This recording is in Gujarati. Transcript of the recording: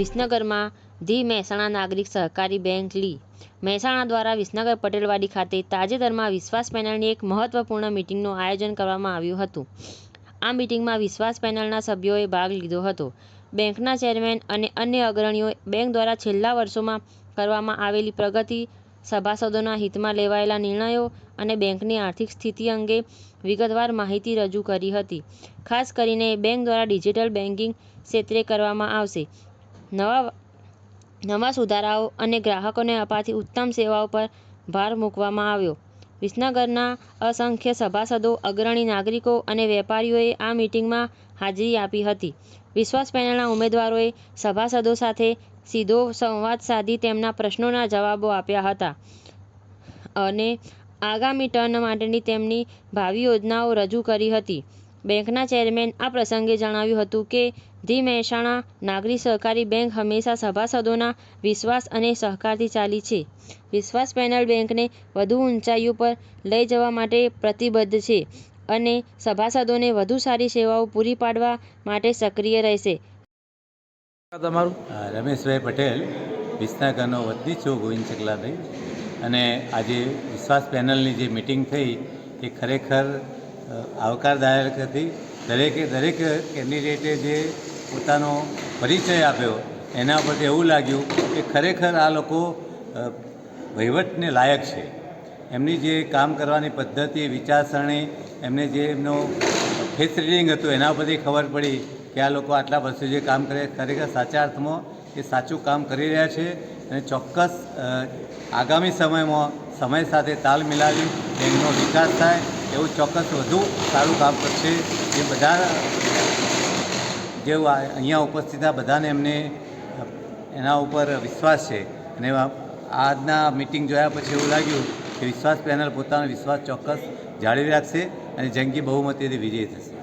વિસનગરમાં ધી મહેસાણા નાગરિક સહકારી બેંક લી. મહેસાણા દ્વારા વિસનગર પટેલવાડી ખાતે તાજેતરમાં વિશ્વાસ પેનલની એક મહત્વપૂર્ણ મિટિંગનું આયોજન કરવામાં આવ્યું હતું. આ મિટિંગમાં વિશ્વાસ પેનલના સભ્યોએ ભાગ લીધો હતો. બેંકના ચેરમેન અને અન્ય અગ્રણીઓએ બેંક દ્વારા છેલ્લા વર્ષોમાં કરવામાં આવેલી પ્રગતિ, સભાસદોના હિતમાં લેવાયેલા નિર્ણયો અને બેંકની આર્થિક સ્થિતિ અંગે વિગતવાર માહિતી રજૂ કરી હતી. ખાસ કરીને બેંક દ્વારા ડિજિટલ બેન્કિંગ ક્ષેત્રે કરવામાં આવશે. નવા નવા સુધારાઓ અને ગ્રાહકોને અપાતી ઉત્તમ સેવાઓ પર ભાર મૂકવામાં આવ્યો. વિસનગરના અસંખ્ય સભાસદો, અગ્રણી નાગરિકો અને વેપારીઓએ આ મિટિંગમાં હાજરી આપી હતી. વિશ્વાસ પેનલના ઉમેદવારોએ સભાસદો સાથે સીધો સંવાદ સાધી તેમના પ્રશ્નોના જવાબો આપ્યા હતા અને આગામી ટર્ન માટેની તેમની ભાવિ યોજનાઓ રજૂ કરી હતી. બેંકના ચેરમેન આ પ્રસંગે જણાવ્યું હતું કે ધી મહેસાણા નાગરિક સહકારી બેંક હંમેશા સભાસદોના વિશ્વાસ અને સહકારથી ચાલી છે. વિશ્વાસ પેનલ બેંકને વધુ ઊંચાઈઓ પર લઈ જવા માટે પ્રતિબદ્ધ છે અને સભાસદોને વધુ સારી સેવાઓ પૂરી પાડવા માટે સક્રિય રહેશે. તમારું? રમેશભાઈ પટેલ વિસનગરનો વતની છું ગોવિંદ ચકલાભાઈ. અને આજે વિશ્વાસ પેનલની જે મિટિંગ થઈ એ ખરેખર આવકારદાયક હતી. દરેકે દરેક કેન્ડિડેટે જે પોતાનો પરિચય આપ્યો, એના પરથી એવું લાગ્યું કે ખરેખર આ લોકો વહીવટને લાયક છે. એમની જે કામ કરવાની પદ્ધતિ, વિચારસરણી, એમને જે એમનો ફેસ રીડિંગ હતું, એના પરથી ખબર પડી કે આ લોકો આટલા વર્ષો જે કામ કરે, ખરેખર સાચા અર્થમાં એ સાચું કામ કરી રહ્યા છે અને ચોક્કસ આગામી સમયમાં સમય સાથે તાલ મિલાવી એમનો વિકાસ થાય એવું ચોક્કસ વધુ સારું કામ કરશે એ બધા જે અહીંયા ઉપસ્થિત આ બધાને એમને એના ઉપર વિશ્વાસ છે. અને આજના મિટિંગ જોયા પછી એવું લાગ્યું કે વિશ્વાસ પેનલ પોતાનો વિશ્વાસ ચોક્કસ જાળવી રાખશે અને જંગી બહુમતીથી વિજય થશે.